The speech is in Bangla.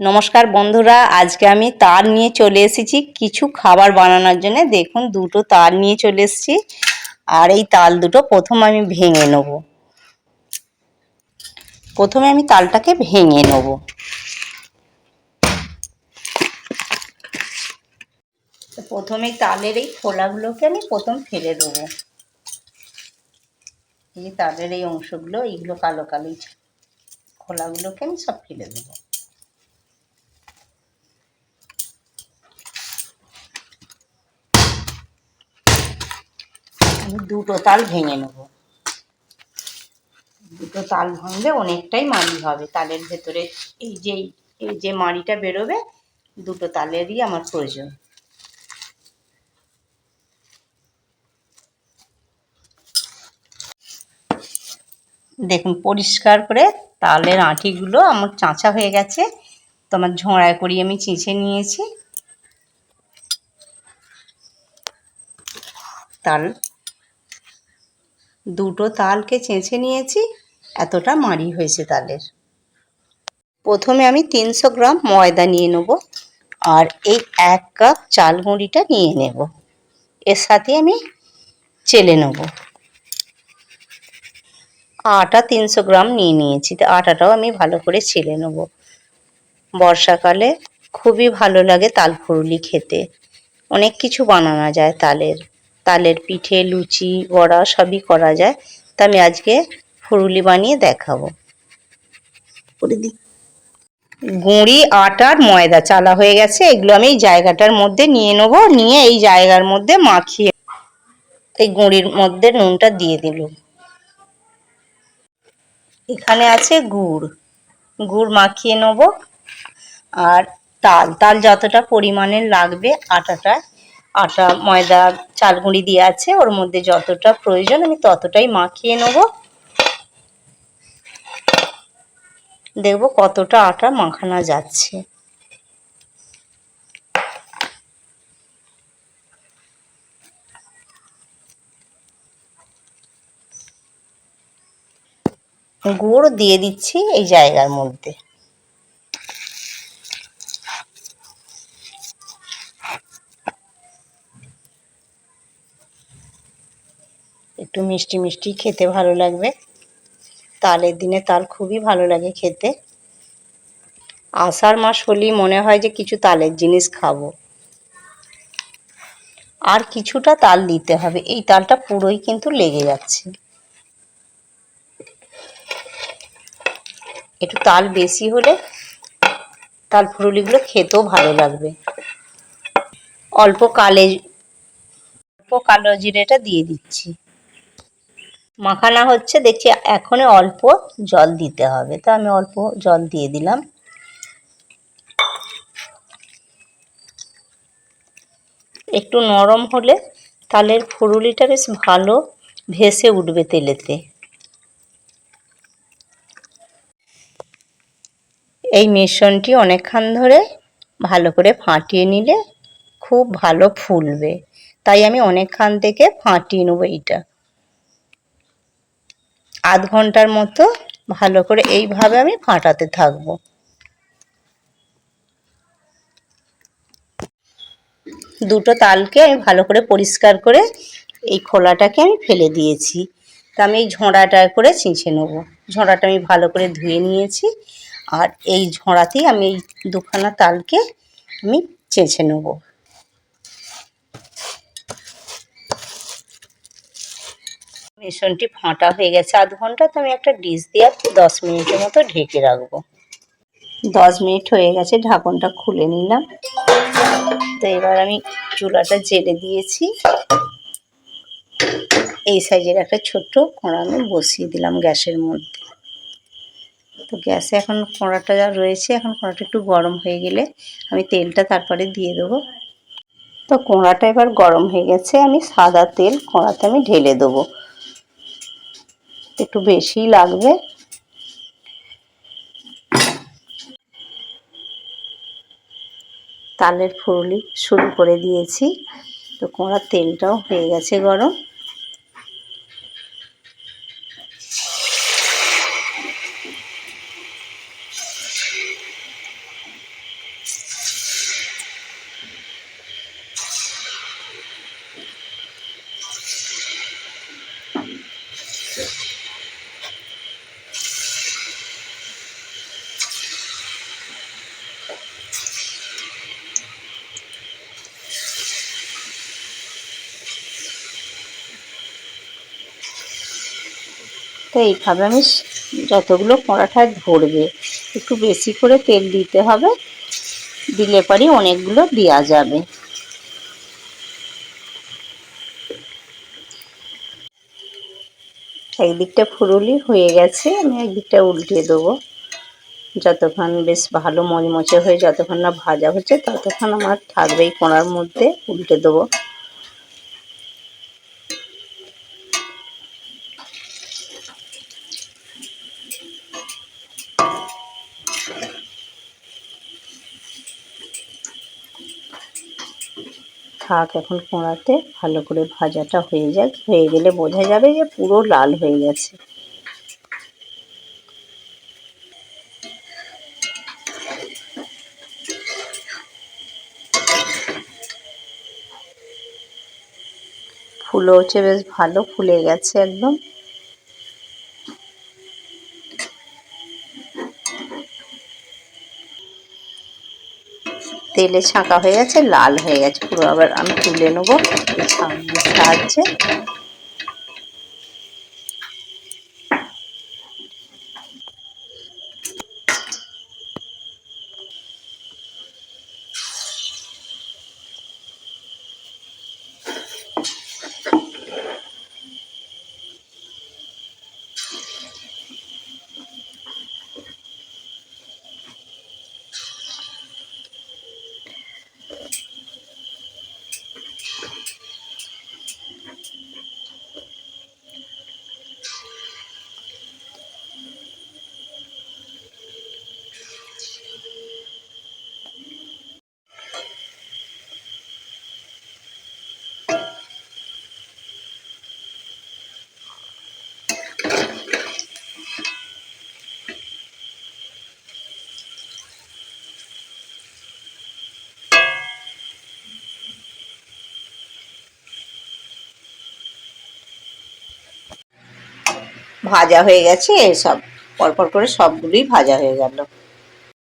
নমস্কার বন্ধুরা, আজকে আমি তার নিয়ে চলে এসেছি কিছু খাবার বানানোর জন্য। দেখুন, দুটো তার নিয়ে চলে এসেছি আর এই তাল দুটো প্রথম আমি ভেঙে নেব। প্রথমে আমি তালটাকে ভেঙে নেব। প্রথমে তালের এই খোলাগুলোকে আমি প্রথম ফেলে দেবো। এই তালের এই অংশগুলো, এইগুলো কালো কালো খোলাগুলোকে আমি সব ফেলে দেবো। আমি দুটো তাল ভেঙে নেব। দুটো তাল ভাঙলে অনেকটাই মাড়ি হবে। তালের ভেতরে এই যে এই যে মাড়িটা বেরোবে, দুটো তালেরই আমার প্রয়োজন। দেখুন, পরিষ্কার করে তালের আঁটিগুলো আমার চাঁচা হয়ে গেছে। তো আমার ঝোড়ায় করি আমি চিঁচে নিয়েছি। তাল দুটো তালকে চেঁচে নিয়েছি, এতটা মাড়ি হয়েছে তালের। প্রথমে আমি তিনশো গ্রাম ময়দা নিয়ে নেব আর এই এক কাপ চাল গুঁড়িটা নিয়ে নেব। এর সাথে আমি চেলে নেব। আটা তিনশো গ্রাম নিয়ে নিয়েছি, তো আটাটাও আমি ভালো করে ছেলে নেব। বর্ষাকালে খুবই ভালো লাগে তাল ফুরুলি খেতে। অনেক কিছু বানানো যায় তালের। তালের পিঠে লুচি বড়া সবই করা যায়। তা আমি আজকে ফুরুলি বানিয়ে দেখাবো। করে দিই। গুঁড়ি আটার ময়দা চালা হয়ে গেছে। এগুলো আমি এই জায়গাটার মধ্যে নিয়ে নেব। নিয়ে এই জায়গার মধ্যে মাখিয়ে এই গুঁড়ির মধ্যে নুনটা দিয়ে দিল এখানে আছে গুড়। গুড় মাখিয়ে নেব। আর তাল তাল যতটা পরিমাণের লাগবে আটাটা আটা, ময়দা, চাল গুঁড়ি দিয়ে আছে। ওর মধ্যে যতটা প্রয়োজন আমি ততটাই মাখিয়ে নেব। দেখব কতটা আটা মাখানো যাচ্ছে। গুড় দিয়ে দিচ্ছি এই জায়গার মধ্যে একটু মিষ্টি মিষ্টি খেতে ভালো লাগবে। তালের দিনে তাল খুবই ভালো লাগে খেতে। আষাঢ় মাস হলেই মনে হয় যে কিছু তালের জিনিস খাব। আর কিছুটা তাল দিতে হবে। এই তালটা পুরোই কিন্তু লেগে যাচ্ছে। একটু তাল বেশি হলে তাল ফুরুলিগুলো খেতেও ভালো লাগবে। অল্প কালে, অল্প কালো জিরেটা দিয়ে দিচ্ছি। মাখানা হচ্ছে, দেখছি এখনই অল্প জল দিতে হবে। তো আমি অল্প জল দিয়ে দিলাম। একটু নরম হলে তালের ফুরুলিটা বেশ ভালো ভেসে উঠবে তেলেতে। এই মিশ্রণটি অনেকক্ষণ ধরে ভালো করে ফাটিয়ে নিলে খুব ভালো ফুলবে। তাই আমি অনেকক্ষণ থেকে ফাটিয়ে নেব এইটা। আধ ঘণ্টার মতো ভালো করে এইভাবে আমি ফাটাতে থাকব। দুটো তালকে আমি ভালো করে পরিষ্কার করে এই খোলাটাকে আমি ফেলে দিয়েছি। তা আমি এই ঝোঁড়াটা করে ছিঁচে নেব। ঝোঁড়াটা আমি ভালো করে ধুয়ে নিয়েছি আর এই ঝোঁড়াতেই আমি এই দুখানা তালকে আমি চেঁচে নেব। মিশ্রণটি ফাঁটা হয়ে গেছে। আধ ঘণ্টা তো আমি একটা ডিশ দিয়ে দশ মিনিটের মতো ঢেকে রাখব। দশ মিনিট হয়ে গেছে, ঢাকনটা খুলে নিলাম। তো এবার আমি চুলাটা জেলে দিয়েছি। এই সাইজের একটা ছোট্ট কড়া আমি বসিয়ে দিলাম গ্যাসের মধ্যে। তো গ্যাসে এখন কড়াটা যা রয়েছে, এখন কড়াটা একটু গরম হয়ে গেলে আমি তেলটা তারপরে দিয়ে দেবো। তো কড়াটা এবার গরম হয়ে গেছে, আমি সাদা তেল কড়াতে আমি ঢেলে দেবো। একটু বেশি লাগবে। তালের ফুরুলি শুরু করে দিয়েছি। তো কোমড়ার তেলটাও হয়ে গেছে গরম। তো এইভাবে আমি যতগুলো পরাঠায় ধরবে একটু বেশি করে তেল দিতে হবে, দিলে পরে অনেকগুলো দেওয়া যাবে। একদিকটা ফুরুলি হয়ে গেছে, আমি একদিকটা উল্টিয়ে দেবো। যতক্ষণ বেশ ভালো মচমচে হয়ে, যতক্ষণ না ভাজা হচ্ছে, ততক্ষণ আমার থাকবে এই কোণার মধ্যে, উল্টে দেবো। থাক, এখন কোঁড়াতে ভালো করে ভাজাটা হয়ে যাক। হয়ে গেলে বোঝা যাবে যে পুরো লাল হয়ে গেছে। ফুলো হচ্ছে, বেশ ভালো ফুলে গেছে একদম। তেলে ছাঁকা হয়ে গেছে লাল হয়ে গেছে। পুরো আবার আমি তুলে নেব। সাহায্যে ভাজা হয়ে গেছে সব পরপর করে সবগুলোই ভাজা হয়ে গেল।